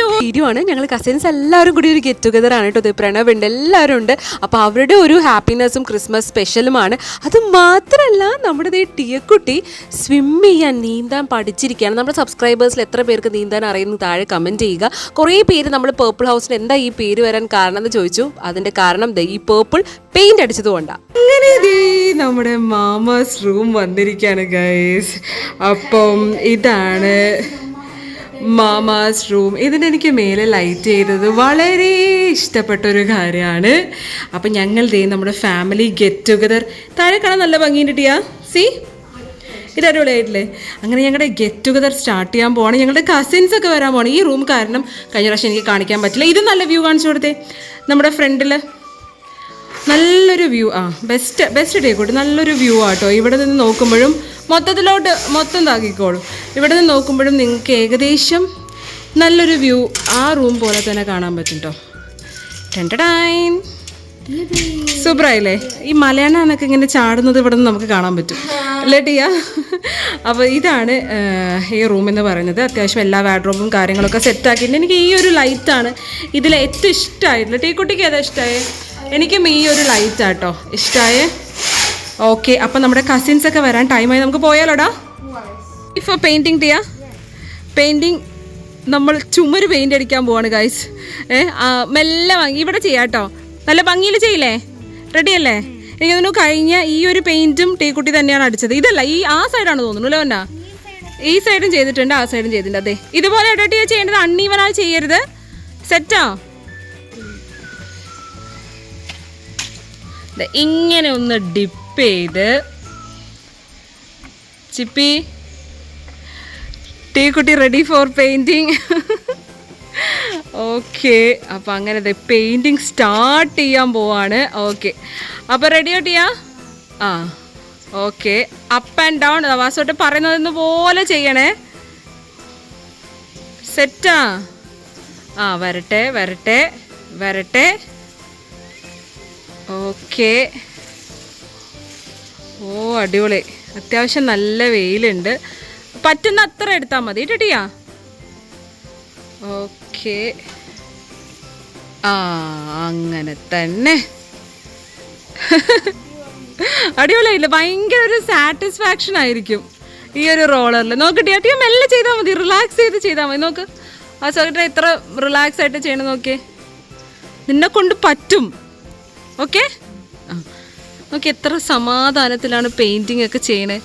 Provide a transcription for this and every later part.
Video ആണ് ഞങ്ങൾ cousins എല്ലാവരും കൂടി ഒരു ഗെറ്റ് ടുഗദർ ആണ് കേട്ടോ. പ്രണവ് ഉണ്ട് എല്ലാവരും ഉണ്ട്. അപ്പോൾ അവരുടെ ഒരു ഹാപ്പിനെസ്സും ക്രിസ്മസ് സ്പെഷ്യലുമാണ് അത് മാത്രമല്ല നമ്മുടെ ഈ ടിയക്കുട്ടി സ്വിം ചെയ്യാൻ നീന്താൻ പഠിച്ചിരിക്കുകയാണ്. നമ്മുടെ സബ്സ്ക്രൈബേഴ്സിൽ എത്ര പേർക്ക് നീന്താൻ അറിയുന്നു താഴെ കമന്റ് ചെയ്യുക. കുറേ പേര് നമ്മൾ പേർപ്പിൾ ഹൗസിന് എന്താ ഈ പേര് വരാൻ കാരണം എന്ന് ചോദിച്ചു. അതിന്റെ കാരണം ഈ പേർപ്പിൾ പെയിന്റ് അടിച്ചതുകൊണ്ടാണ് അങ്ങനെ ദേ നമ്മുടെ മാമാസ് റൂം വന്നിരിക്കുകയാണ് ഗൈസ് അപ്പം ഇതാണ് മാമാസ് റൂം. ഇതിന് എനിക്ക് മേലെ ലൈറ്റ് ചെയ്തത് വളരെ ഇഷ്ടപ്പെട്ട ഒരു കാര്യമാണ്. അപ്പം ഞങ്ങൾ ദേ നമ്മുടെ ഫാമിലി ഗെറ്റ് ടുഗദർ താഴെ കാണാൻ നല്ല ഭംഗിയുണ്ട് ടിയാ. സി ഇത് അടിപൊളിയായിട്ടില്ലേ? അങ്ങനെ ഞങ്ങളുടെ ഗെറ്റ് ടുഗദർ സ്റ്റാർട്ട് ചെയ്യാൻ പോവാണ്. ഞങ്ങളുടെ കസിൻസ് ഒക്കെ വരാൻ പോവാണ്. ഈ റൂം കാരണം കഴിഞ്ഞ പ്രാവശ്യം എനിക്ക് കാണിക്കാൻ പറ്റില്ല. ഇത് നല്ല വ്യൂ കാണിച്ചു കൊടുത്തേ. നമ്മുടെ ഫ്രണ്ടിൽ നല്ലൊരു വ്യൂ ആ ബെസ്റ്റ് ബെസ്റ്റ് ഡേ കൂട്ടി നല്ലൊരു വ്യൂ ആട്ടോ. ഇവിടെ നിന്ന് നോക്കുമ്പോഴും മൊത്തത്തിലോട്ട് മൊത്തം താക്കിക്കോളും ഇവിടെ നിന്ന് നോക്കുമ്പോഴും നിങ്ങൾക്ക് ഏകദേശം നല്ലൊരു വ്യൂ ആ റൂം പോലെ തന്നെ കാണാൻ പറ്റും കേട്ടോ സൂപ്പറായില്ലേ ഈ മലയാളാനൊക്കെ ഇങ്ങനെ ചാടുന്നത് ഇവിടെ നിന്ന് നമുക്ക് കാണാൻ പറ്റും. അല്ലേ അപ്പോൾ ഇതാണ് ഈ റൂം എന്ന് പറയുന്നത്. അത്യാവശ്യം എല്ലാ വാഡ്രോബും കാര്യങ്ങളൊക്കെ സെറ്റാക്കിയിട്ട് എനിക്ക് ഈ ഒരു ലൈറ്റാണ് ഇതിൽ ഏറ്റവും ഇഷ്ടമായിട്ടുള്ള ടീക്കുട്ടിക്ക് ഏതാ ഇഷ്ടമായേ എനിക്കും ഈ ഒരു ലൈറ്റാട്ടോ ഇഷ്ടമായേ ഓക്കെ അപ്പം നമ്മുടെ കസിൻസ് ഒക്കെ വരാൻ ടൈമായി നമുക്ക് പോയാലോടാ? ഇപ്പോൾ പെയിന്റിങ് ചെയ്യാം പെയിന്റിങ് നമ്മൾ ചുമര് പെയിന്റ് അടിക്കാൻ പോവാണ് ഗൈസ് ഏ മെല്ലെ ഇവിടെ ചെയ്യാട്ടോ. നല്ല ഭംഗിയിൽ ചെയ്യില്ലേ? റെഡി അല്ലേ? എനിക്ക് തോന്നുന്നു കഴിഞ്ഞ ഈ ഒരു പെയിന്റും ടീക്കുട്ടി തന്നെയാണ് അടിച്ചത്. ഇതല്ല ഈ ആ സൈഡാണ് തോന്നുന്നു അല്ലേ ഒന്നാ ഈ സൈഡും ചെയ്തിട്ടുണ്ട് ആ സൈഡും ചെയ്തിട്ടുണ്ട്. അതെ. ഇതുപോലെ ഇടട്ടിയാ ചെയ്യേണ്ടത്? അണ്ണീവനാൽ ചെയ്യരുത്. സെറ്റാ ഇങ്ങനെ ഒന്ന് ഡിപ്പ് ചെയ്ത് ചിപ്പി ടീ കുട്ടി റെഡി ഫോർ പെയിന്റിങ് ഓക്കെ അപ്പം അങ്ങനെ അതെ പെയിന്റിങ് സ്റ്റാർട്ട് ചെയ്യാൻ പോവാണ്. ഓക്കെ അപ്പോൾ റെഡിയോ ടിയാ ആ ഓക്കെ അപ്പ് ആൻഡ് ഡൗൺ വാസോട്ട് പറയുന്നതെന്ന് പോലെ ചെയ്യണേ. സെറ്റാ ആ? വരട്ടെ വരട്ടെ വരട്ടെ. ഓക്കെ ഓ അടിപൊളി. അത്യാവശ്യം നല്ല വെയിലുണ്ട്. പറ്റുന്ന അത്ര എടുത്താൽ മതി. ടെട്ടിയാ ഓക്കെ. ആ അങ്ങനെ തന്നെ. അടിപൊളിയായില്ല? ഭയങ്കര ഒരു സാറ്റിസ്ഫാക്ഷൻ ആയിരിക്കും ഈ ഒരു റോളറിൽ നോക്ക് ടിയാട്ടിയ ടിയാ മെല്ലെ ചെയ്താൽ മതി. റിലാക്സ് ചെയ്ത് ചെയ്താൽ മതി. നോക്ക്. ആ സെക്രട്ടറി ഇത്ര റിലാക്സ് ആയിട്ട് ചെയ്യണം നോക്കിയേ. നിന്നെ കൊണ്ട് പറ്റും. ഓക്കെ? നോക്കി എത്ര സമാധാനത്തിലാണ് പെയിന്റിംഗ് ഒക്കെ ചെയ്യണേ?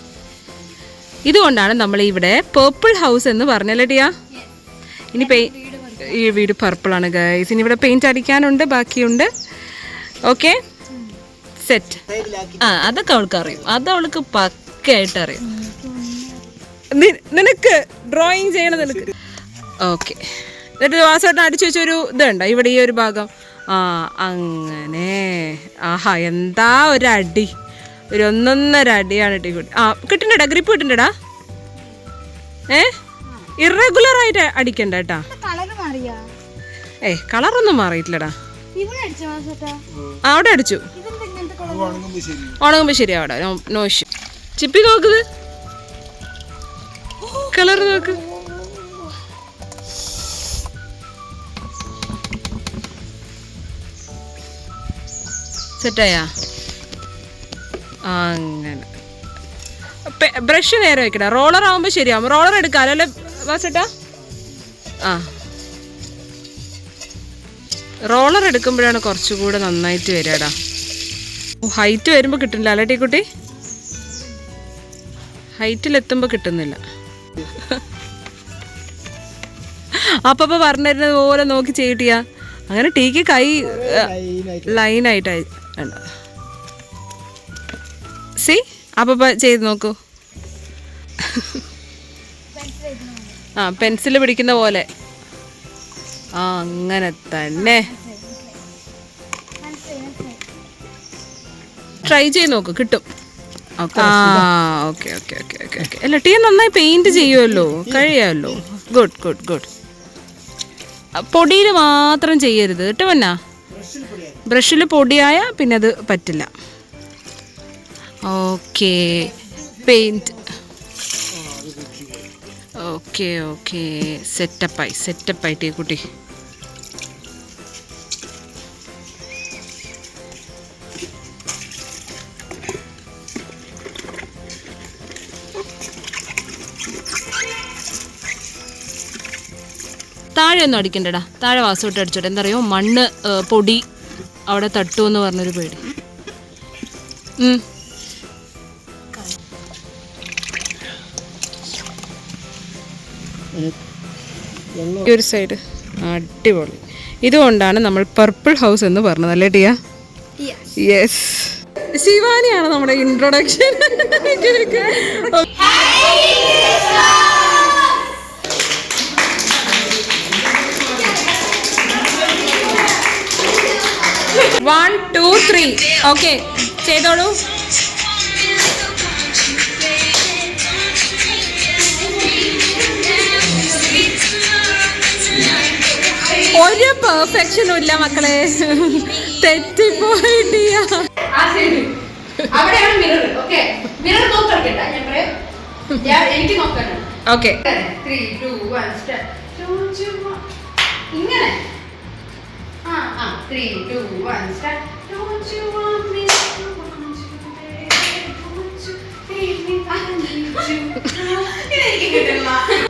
ഇതുകൊണ്ടാണ് നമ്മൾ ഇവിടെ പേർപ്പിൾ ഹൗസ് എന്ന് പറഞ്ഞല്ലേ ടിയാ? ഇനി പെയി ഈ വീട് പർപ്പിളാണ് ഗൈസ് ഇനി ഇവിടെ പെയിന്റ് അടിക്കാനുണ്ട് ബാക്കിയുണ്ട്. ഓക്കെ സെറ്റ് ആ അതൊക്കെ അവൾക്ക് അറിയും. അത് അവൾക്ക് പക്കയായിട്ട് അറിയും. നിനക്ക് ഡ്രോയിങ് ചെയ്യണത് നിനക്ക്. ഓക്കെ എന്നിട്ട് വാസോട്ടം അടിച്ചു വെച്ചൊരു ഇതുണ്ടോ? ഇവിടെ ഈ ഒരു ഭാഗം. ആ അങ്ങനെ. ആഹാ എന്താ ഒരു അടി ഒരു ഒന്നൊന്നര അടിയാണ് ടീ കുട്ടി ആ കിട്ടണ്ടടാ ഗ്രിപ്പ് കിട്ടണ്ടടാ? ഏ? ഇറഗുലർ ആയിട്ട് അടിക്കണ്ട കേട്ടാ. ഏ കളറൊന്നും മാറിയിട്ടില്ലടാ. അവിടെ അടിച്ചു. ഉണങ്ങുമ്പോ ശരിയാവിടെ നോശി ചിപ്പി നോക്കുന്നത് കളർ നോക്ക്. സെറ്റായാ? അങ്ങനെ. ബ്രഷ് നേരെ വെക്കടാ. റോളർ ആവുമ്പോൾ ശരിയാവും. റോളർ എടുക്കാമല്ലോ അല്ലേ വാസേട്ടാ? ആ. റോളർ എടുക്കുമ്പോഴാണ് കുറച്ചുകൂടെ നന്നായിട്ട് വരികടാ ഹൈറ്റ് വരുമ്പോൾ കിട്ടുന്നില്ല അല്ലേ ടീക്കുട്ടി? ഹൈറ്റിലെത്തുമ്പോൾ കിട്ടുന്നില്ല. അപ്പപ്പ പറഞ്ഞിരുന്നത് പോലെ നോക്കി ചെയ്യിട്ടിയാ. അങ്ങനെ ടീക്ക് കൈ ലൈനായിട്ടായി സി അപ്പപ്പ ചെയ്ത് നോക്കൂ. ആ പെൻസിൽ പിടിക്കുന്ന പോലെ. ആ അങ്ങനെ തന്നെ. ട്രൈ ചെയ്ത് നോക്കൂ കിട്ടും. ആ okay okay okay okay okay. അല്ല ടീ നന്നായി പെയിന്റ് ചെയ്യുമല്ലോ കഴിയാമല്ലോ ഗുഡ് ഗുഡ് ഗുഡ്. പൊടിയിൽ മാത്രം ചെയ്യരുത് കേട്ടോ എന്നാ ബ്രഷിൽ പൊടിയായ പിന്നെ അത് പറ്റില്ല. ഓക്കെ. Paint okay okay. സെറ്റപ്പായി സെറ്റപ്പായി ടീ കുട്ടി. താഴെ ഒന്നും അടിക്കണ്ടടാ. താഴെ വാസോട്ട് അടിച്ചോട്ടെ. എന്താ പറയുക മണ്ണ് പൊടി അവിടെ തട്ടു തട്ടുമെന്ന് പറഞ്ഞൊരു പേടി. ഈ ഒരു സൈഡ് അടിപൊളി. ഇതുകൊണ്ടാണ് നമ്മൾ പർപ്പിൾ ഹൗസ് എന്ന് പറഞ്ഞത് അല്ലേ ടിയ? യെസ് ശിവാനിയാണ് നമ്മുടെ introduction one two three okay ചെയ്തോളൂ. ഒരു പെർഫെക്ഷനും ഇല്ല മക്കളെ. ത്രീ ടു വൺ ഇങ്ങനെ ആ ആ ത്രീ ടു വൺ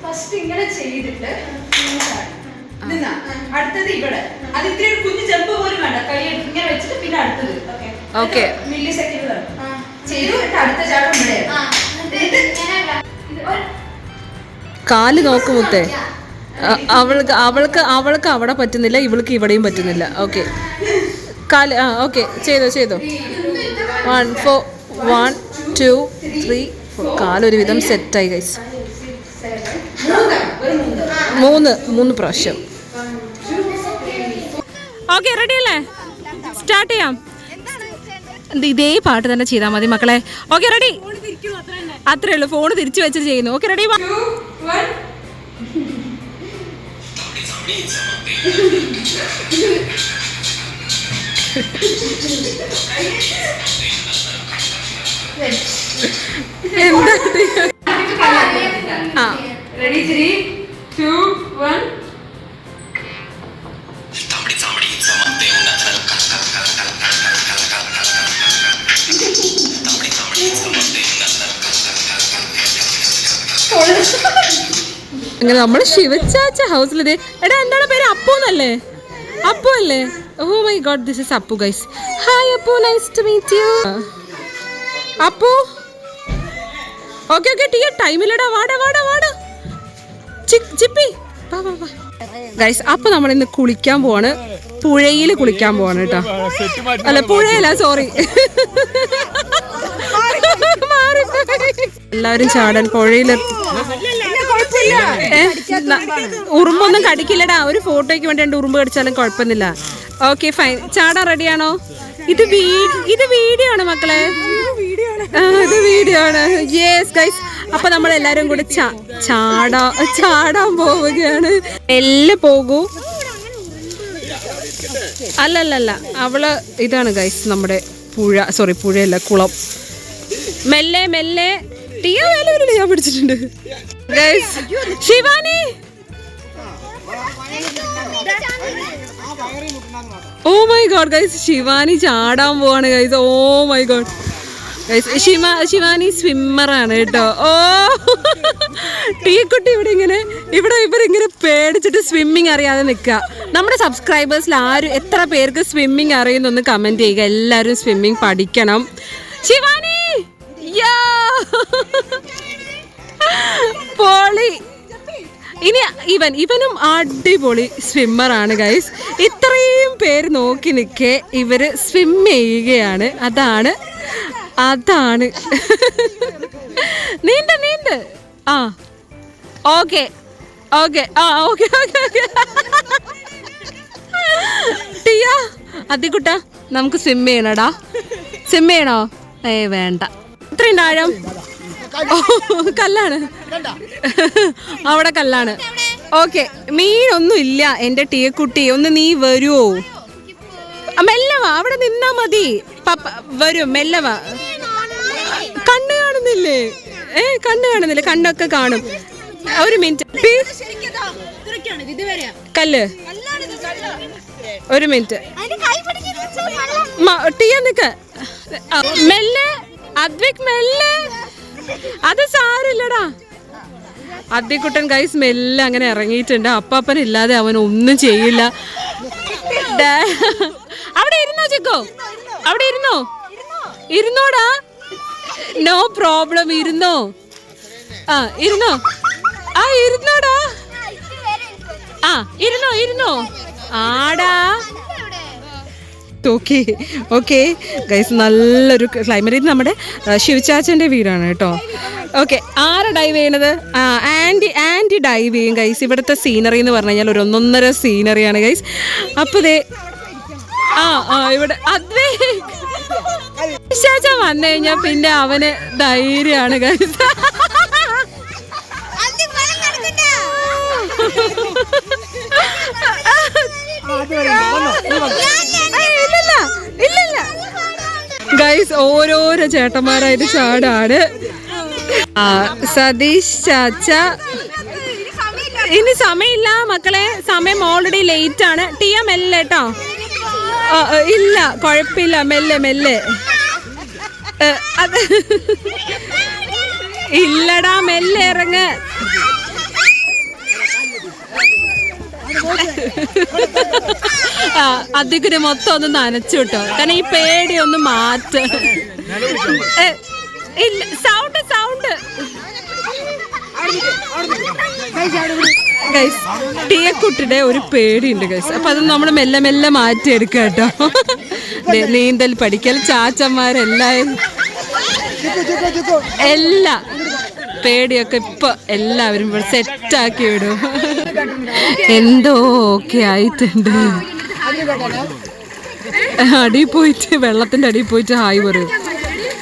ഫസ്റ്റ് ഇങ്ങനെ ചെയ്തിട്ട്. നിന്നാ. അടുത്തത് ഇവിടെ. അത് ഇത്തിരി ഒരു കുഞ്ഞു ജമ്പ് പോലും വേണ്ട. കൈ ഇങ്ങനെ വെച്ചിട്ട് പിന്നെ അടുത്തത്. ഓക്കെ മില്ലി സെക്കൻഡ് ചെയ്തു അടുത്ത ചാടം ഇവിടെ കാൽ നോക്ക് മുത്തേ. അ- അവൾക്ക് അവൾക്ക് അവൾക്ക് അവിടെ പറ്റുന്നില്ല ഇവൾക്ക് ഇവിടെയും പറ്റുന്നില്ല. ഓക്കെ കാൽ ആ ഓക്കെ ചെയ്തോ ചെയ്തോ. One four one two three four കാലൊരു വിധം സെറ്റായി ഗൈസ് മൂന്ന് മൂന്ന് പ്രാവശ്യം. ഓക്കെ റെഡി അല്ലേ? സ്റ്റാർട്ട് ചെയ്യാം. ഇതേ പാട്ട് തന്നെ ചെയ്താൽ മതി മക്കളെ. ഓക്കെ റെഡി അത്രേ ഉള്ളൂ ഫോൺ തിരിച്ചു വെച്ച് ചെയ്യുന്നു. ഓക്കെ റെഡി എന്താ ഇത്? ആ റെഡി ത്രീ ടു വൺ ഇങ്ങനെ നമ്മൾ ശിവച്ചാച്ച ഹൗസിൽ ഇത് എടാ എന്താണ് പേര്? അപ്പു എന്നല്ലേ? അപ്പു അല്ലേ? ഓ my god this is Appu guys hi Appu. Nice to meet you Appu? Okay okay tea ടൈമിലടാ വാടാ വാടാ വാടാ. ചിപ്പി. വാ വാ വാ. ഗൈസ് അപ്പൊ നമ്മൾ ഇന്ന് കുളിക്കാൻ പോവാണ്. പുഴയിൽ കുളിക്കാൻ പോവാണ് കേട്ടോ. അല്ല പുഴയല്ല സോറി എല്ലാവരും ചാടാൻ പുഴയിൽ ഉറുമ്പൊന്നും കടിക്കില്ലടാ. ഒരു ഫോട്ടോയ്ക്ക് വേണ്ടി രണ്ട് ഉറുമ്പ് കടിച്ചാലും കുഴപ്പമൊന്നുമില്ല. Okay fine. ചാടാൻ റെഡിയാണോ? ഇത് ഇത് വീഡിയോ ആണ് മക്കളെ ഇത് വീഡിയോ ആണ് യെസ് ഗൈസ് അപ്പൊ നമ്മൾ എല്ലാരും കൂടി ചാടാ ചാടാൻ പോവുകയാണ്. എല്ലാം പോകൂ. അല്ലല്ലല്ല. അവൾ ഇതാണ് ഗൈസ് നമ്മുടെ പുഴ. സോറി പുഴയല്ല കുളം. മെല്ലെ മെല്ലെ. ടിയോ മേലെ ഞാൻ പിടിച്ചിട്ടുണ്ട്. Shivani. Oh my god guys Shivani ചാടാൻ പോവാണ് guys oh my god Shivani സ്വിമ്മറാണ് കേട്ടോ. ഓ. ടീക്കുട്ടി ഇവിടെ ഇങ്ങനെ ഇവിടെ ഇവരിങ്ങനെ പേടിച്ചിട്ട് സ്വിമ്മിങ് അറിയാതെ നിൽക്കുക. നമ്മുടെ സബ്സ്ക്രൈബേഴ്സിൽ ആരും എത്ര പേർക്ക് സ്വിമ്മിങ് അറിയുന്നൊന്ന് കമന്റ് ചെയ്യുക. എല്ലാവരും സ്വിമ്മിങ് പഠിക്കണം. ശിവാനി പൊളി. ഇനി ഇവൻ ഇവനും അടിപൊളി സ്വിമ്മറാണ് ഗൈസ് ഇത്രയും പേര് നോക്കി നിൽക്കെ ഇവർ സ്വിം ചെയ്യുകയാണ്. അതാണ് അതാണ്. നീണ്ട നീണ്ട് ആ. ഓക്കെ. ഓക്കെ. ആ ഓക്കെ ഓക്കെ ഓക്കെ. ടിയ നമുക്ക് സ്വിം ചെയ്യണടാ. സ്വിം ചെയ്യണോ? ഏ വേണ്ട. ഇത്രയും ആഴം കല്ലാണ്. അവിടെ കല്ലാണ്. ഓക്കെ മീനൊന്നും ഇല്ല. എന്റെ ടീക്കുട്ടി ഒന്ന് നീ വരുവോ? മെല്ലവാ അവിടെ നിന്നാ മതി. പപ്പ വരും മെല്ലവാ കണ്ണു കാണുന്നില്ലേ? ഏ കണ്ണ് കാണുന്നില്ല? കണ്ണൊക്കെ കാണും. ഒരു മിനിറ്റ്. കല്ല്. ഒരു മിനിറ്റ്. ടീ നിക്ക. ടിയ മെല്ലെ അദ്വിക് മെല്ലെ. അത് സാരില്ലടാ. അദ്വിക്കുട്ടൻ ഗൈസ് മെല്ലെ അങ്ങനെ ഇറങ്ങിയിട്ടുണ്ട്. അപ്പാപ്പൻ ഇല്ലാതെ അവൻ ഒന്നും ചെയ്യില്ല. അവിടെ ഇരുന്നോ ചിക്കോ? അവിടെ ഇരുന്നോ? ഇരുന്നോടാ. നോ പ്രോബ്ലം ഇരുന്നോ? ആ ഇരുന്നോ? ആ ഇരുന്നോടാ. ആ ഇരുന്നോ ഇരുന്നോ? ആടാ. ഓക്കെ ഓക്കെ ഗൈസ് നല്ലൊരു ക്ലൈമറ്റ് ഇത് നമ്മുടെ ശിവചാച്ചന്റെ വീടാണ് കേട്ടോ. ഓക്കെ ആരാ ഡൈവ് ചെയ്യണത്? ആന്റി ആന്റി ഡൈവ് ചെയ്യും ഗൈസ് ഇവിടുത്തെ സീനറി എന്ന് പറഞ്ഞു കഴിഞ്ഞാൽ ഒരു ഒന്നൊന്നര സീനറിയാണ് ഗൈസ് അപ്പോൾ ദേ ആ ആ ഇവിടെ അതേ. ശേഷം വന്നു കഴിഞ്ഞാൽ പിന്നെ അവന് ധൈര്യമാണ് ഗൈസ് ഓരോരോ ചേട്ടന്മാരായിട്ട് ചാടാണ്. സതീഷ് ചാച്ച. ഇനി സമയമില്ല മക്കളെ. സമയം ഓൾറെഡി ലേറ്റ് ആണ്. ടിയ മെല്ലെ കേട്ടോ ഇല്ല കുഴപ്പമില്ല. മെല്ലെ മെല്ലെ. ഇല്ലടാ മെല്ലെ ഇറങ്ങ്. ആ അതിക്കുര് മൊത്തം ഒന്ന് നനച്ചു കേട്ടോ. കാരണം ഈ പേടി ഒന്ന് മാറ്റ. ഇല്ല സൗണ്ട് സൗണ്ട് ടീയക്കുട്ടിയുടെ ഒരു പേടിയുണ്ട് ഗൈസ് അപ്പൊ അത് നമ്മൾ മെല്ലെ മെല്ലെ മാറ്റിയെടുക്കുക കേട്ടോ. നീന്തൽ പഠിക്കൽ ചാച്ചന്മാരെല്ലാം എല്ലാ. പേടിയൊക്കെ ഇപ്പൊ എല്ലാവരും സെറ്റാക്കി വിടും. എന്തോ ഒക്കെ ആയിട്ടുണ്ട്. അടി പോയിട്ട് വെള്ളത്തിന്റെ അടിയിൽ പോയിട്ട് ഹായ് പറയും.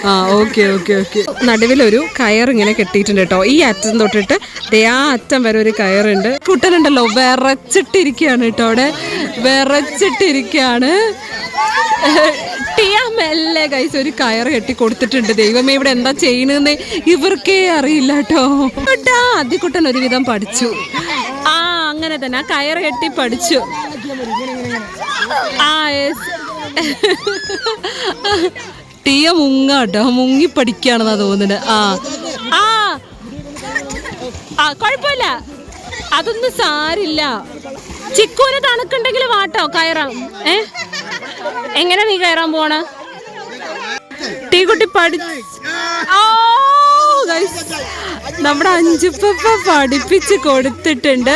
ആ ഓക്കെ ഓക്കെ ഓക്കെ. നടുവിലൊരു കയർ ഇങ്ങനെ കെട്ടിയിട്ടുണ്ട് കേട്ടോ. ഈ അറ്റം തൊട്ടിട്ട് ദേ ആ അറ്റം വരെ ഒരു കയറുണ്ട്. കുട്ടനുണ്ടല്ലോ വിറച്ചിട്ടിരിക്കുകയാണ് കേട്ടോ അവിടെ. വിറച്ചിട്ടിരിക്കുകയാണ്. ടിയാ മെല്ലെ കൈസ് ഒരു കയർ കെട്ടി കൊടുത്തിട്ടുണ്ട്. ദൈവമേ ഇവിടെ എന്താ ചെയ്യണെന്ന് ഇവർക്കേ അറിയില്ല കേട്ടോ. കേട്ടാ അതിക്കുട്ടൻ ഒരുവിധം പഠിച്ചു. ആ അങ്ങനെ തന്നെ കയറ് കെട്ടി പഠിച്ചു. ആ ടീയ മുങ്ങാട്ടോ. മുങ്ങി പഠിക്കുകയാണെന്നാ തോന്നുന്നത്. ആ. ആ. ആ കുഴപ്പമില്ല. അതൊന്നും സാരില്ല. ചിക്കൂന് തണുക്കുണ്ടെങ്കിൽ വാട്ടോ കയറാം. ഏ? എങ്ങനെ നീ കയറാൻ പോണ? ടീ കുട്ടി പഠി ഓ, guys. നമ്മുടെ അഞ്ചുപ്പ പഠിപ്പിച്ച് കൊടുത്തിട്ടുണ്ട്.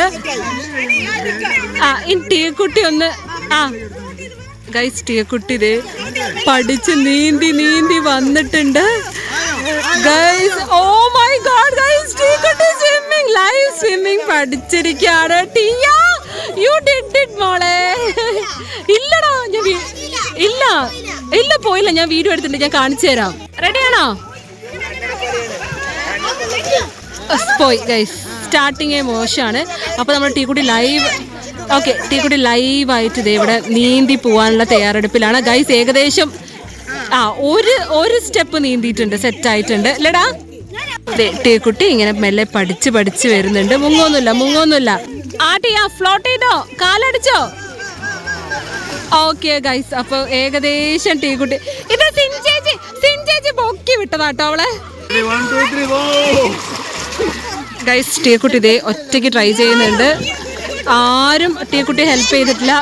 ആ ഇനി ടീക്കുട്ടി ഒന്ന് ആ. ഗൈസ് ടീക്കുട്ടി കുട്ടി ഇതേ പഠിച്ച് നീന്തി നീന്തി വന്നിട്ടുണ്ട്. Guys oh my God guys ടീക്കുട്ടി കുട്ടി സ്വിമ്മിംഗ് ലൈവ് സ്വിമ്മിംഗ് പഠിച്ചിരിക്കുകയാണ്. ടീയ യു ഡിഡ് ഇറ്റ് മോളെ. ഇല്ലടാ ഞാൻ ഇല്ല ഇല്ല പോയില്ല ഞാൻ വീഡിയോ എടുത്തിട്ടുണ്ട് ഞാൻ കാണിച്ചു തരാം. റെഡിയാണോ പോയി ഗൈസ് സ്റ്റാർട്ടിങ്ങേ മോശമാണ് അപ്പോൾ നമ്മൾ ടീക്കുട്ടി ലൈവ് ഓക്കെ ടീക്കുട്ടി ലൈവായിട്ട് ഇതേ ഇവിടെ നീന്തി പോകാനുള്ള തയ്യാറെടുപ്പിലാണ്. ഗൈസ് ഏകദേശം ആ ഒരു ഒരു സ്റ്റെപ്പ് നീന്തിയിട്ടുണ്ട് സെറ്റായിട്ടുണ്ട് അല്ലേടാ ടീക്കുട്ടി ഇങ്ങനെ മെല്ലെ പഠിച്ച് പഠിച്ച് വരുന്നുണ്ട്. മുങ്ങൊന്നുമില്ല മുങ്ങൊന്നുമില്ല. ആ ഫ്ലോട്ട് ചെയ്തോ? കാലടിച്ചോ? ഓക്കെ ഗൈസ് അപ്പൊ ഏകദേശം ടീക്കുട്ടി ഇത് സിൻചേച്ചി സിൻചേച്ചി പൊക്കി വിട്ടതാട്ടോ അവളെ. ഗൈസ് ടീക്കുട്ടി ഇതേ ഒറ്റയ്ക്ക് ട്രൈ ചെയ്യുന്നുണ്ട്. ആരും ടീക്കുട്ടി ഹെൽപ്പ് ചെയ്തിട്ടില്ല.